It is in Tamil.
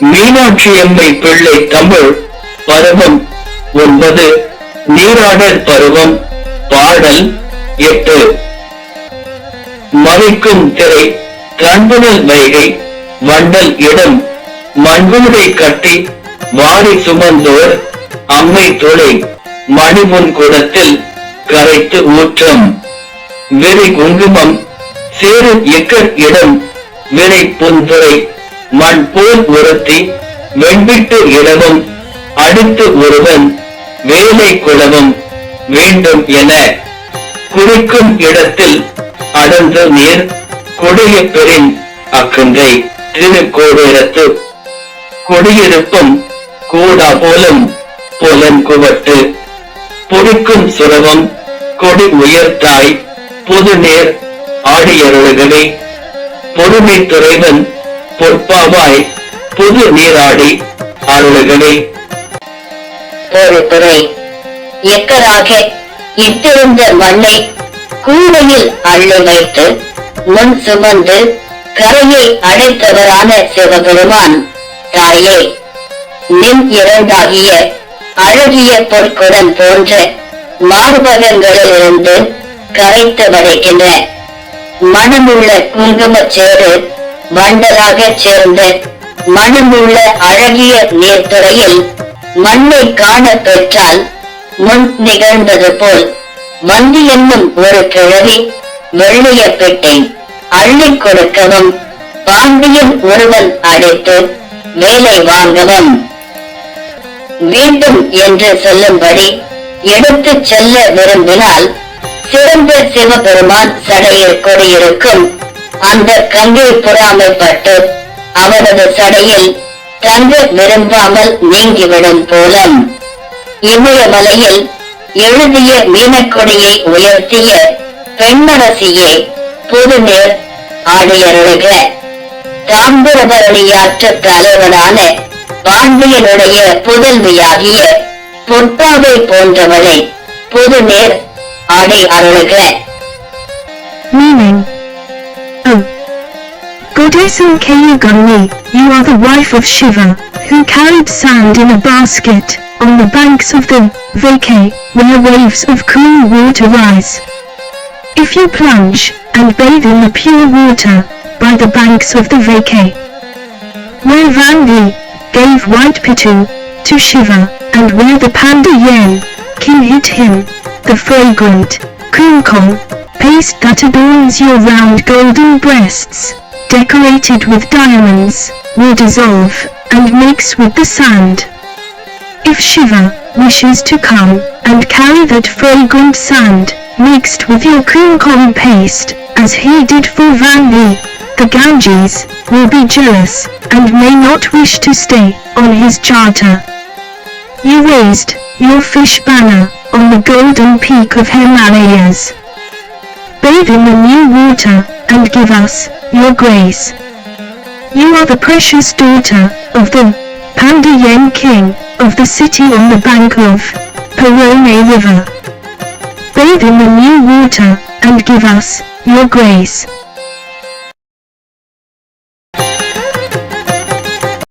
மீனாட்சி அம்மை பிள்ளை தமிழ் பருவம் ஒன்பது நீராடல் பருவம் பாடல் எட்டு. மறைக்கும் திரை கண்புணல் வைகை வண்டல் இடம் மண்புடை கட்டி வாரி சுமந்தோர் அம்மை தொலை மணிமுன் குடத்தில் கரைத்து ஊற்றம். வெறி குங்குமம் சேரும் எக்கர் இடம் வினை பொன்துறை மண் போல் உரத்தி வெண்பிட்டு இளவும் அடுத்து ஒருவன் வேலை குளவும் வேண்டும் என குறிக்கும் இடத்தில் அடர்ந்த நீர் கொடிய பெறின் அக்கங்கை திருக்கோடிரத்து கொடியிருப்பும் கூடா போலும் புலன் குவட்டு. பொறிக்கும் சுரவம் கொடி உயர்த்தாய் புது நேர் ஆடியருளுகளே பொறுமை துறைவன் பொற்பாவாய் புது நீராடி அருளுகளே ஒரு துறை எக்கராக இட்டிருந்த மண்ணை கூடையில் அள்ளி வைத்து முன் சுமந்து கரையை அடைத்தவரான சிவபெருமான். தாயே நின் இரண்டாகிய அழகிய பொற்குடன் போன்ற மார்பகங்களிலிருந்து கரைத்து வருகின்ற மனமுள்ள குங்குமச் சேரு வண்டலாகச் சேர்ந்த மனமுள்ள அழகிய நீர்த்துறையில் மண்ணை காண பெற்றால் முன் நிகழ்ந்தது போல் வந்தி என்னும் ஒரு கிழவி வெள்ளிய பெட்டை அள்ளி கொடுக்கவும் பாண்டியன் ஒருவன் அழைத்து வேலை வாங்கவும். வேண்டும் என்று சொல்லும்படி எடுத்துச் செல்ல விரும்பினால் சிறந்த சிவபெருமான் சடையில் கொடியிருக்கும் அந்த கங்கை பொறாமைப்பட்டு அவரது சடையில் தங்க விரும்பாமல் நீங்கிவிடும் போலம் இமயமலையில் எழுதிய மீனக்கொடியை உயர்த்திய பெண்மரசியே புதுநீர் ஆடியருக தாம்பரபரணியாற்ற தலைவனான பாண்டியனுடைய புதல்வியாகிய பொற்பாவை போன்றவளை புதுநீர் ஆடி அருளுக Meaning. Oh. Goddess Kayugani, you are the wife of Shiva, who carried sand in a basket, on the banks of the Vake, where waves of cool water rise. If you plunge, and bathe in the pure water, by the banks of the Vake, where Vandi gave white pitu to Shiva, and where the Panda Yen king hid him, the fragrant kumkum paste that adorns your round golden breasts, decorated with diamonds, will dissolve and mix with the sand. If Shiva wishes to come and carry that fragrant sand mixed with your kumkum paste, as he did for Vandi, the Ganges will be jealous and may not wish to stay on his charter. You raised your fish banner on the golden peak of Himalayas. Bathe in the new water and give us your grace. You are the precious daughter of the Pandayen king of the city on the bank of Parome River. Bathe in the new water and give us your grace.